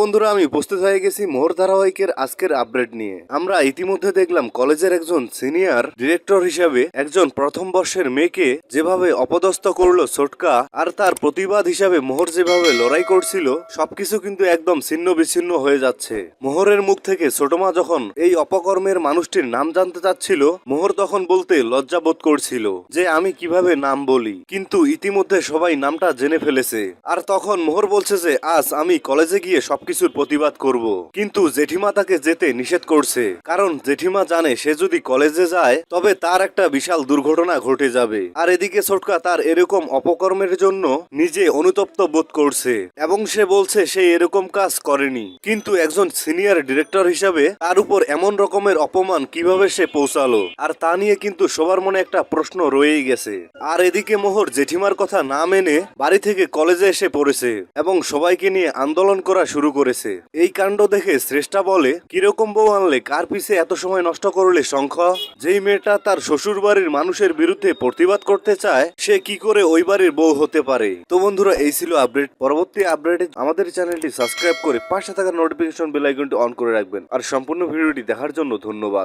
বন্ধুরা, আমি উপস্থিত হয়ে গেছি মোহর ধারাবাহিকের আজকের আপডেট নিয়ে। আমরা ইতিমধ্যে দেখলাম কলেজের একজন সিনিয়র ডিরেক্টর হিসাবে একজন প্রথম বর্ষের মেয়েকে যেভাবে অপদস্থ করল ছোটকা আর তার প্রতিবাদ হিসাবে মোহর যেভাবে লড়াই করছিল, সবকিছু কিন্তু একদম ছিন্ন বিচ্ছিন্ন হয়ে যাচ্ছে। মোহরের মুখ থেকে ছোটমা যখন এই অপকর্মের মানুষটির নাম জানতে চাচ্ছিল, মোহর তখন বলতে লজ্জা বোধ করছিল যে, আমি কীভাবে নাম বলি? কিন্তু ইতিমধ্যে সবাই নামটা জেনে ফেলেছে। আর তখন মোহর বলছে যে, আজ আমি কলেজে গিয়ে সবকিছুর প্রতিবাদ করব। কিন্তু জেঠিমা তাকে যেতে নিষেধ করছে। কারণ জেঠিমা জানে সে যদি কলেজে যায়, তবে তার একটা বিশাল দুর্ঘটনা ঘটে যাবে। আর এদিকে ছোটকা তার এরকম অপকর্মের জন্য নিজে অনুতপ্ত বোধ করছে। এবং সে বলছে সে এরকম কাজ করেনি। কিন্তু একজন সিনিয়র ডিরেক্টর হিসাবে তার উপর এমন রকমের অপমান কীভাবে সে পৌঁছালো? আর তা নিয়ে কিন্তু সবার মনে একটা প্রশ্ন রয়েই গেছে। আর এদিকে মোহর জেঠিমার কথা না মেনে বাড়ি থেকে কলেজে এসে পড়েছে। এবং সবাইকে নিয়ে আন্দোলন করা শুরু করেছে। এই কাণ্ড দেখে শ্রেষ্ঠা বলে, কীরকম বউ আনলে? কার পিছে এত সময় নষ্ট করলে শঙ্খ? যেই মেয়েটা তার শ্বশুর বাড়ির মানুষের বিরুদ্ধে প্রতিবাদ করতে চায়, সে কি করে ওই বাড়ির বউ হতে পারে? তো বন্ধুরা, এই ছিল আপডেট। পরবর্তী আপডেটে আমাদের চ্যানেলটি সাবস্ক্রাইব করে পাশে থাকা নোটিফিকেশন বেল আইকনটি অন করে রাখবেন। আর সম্পূর্ণ ভিডিওটি দেখার জন্য ধন্যবাদ।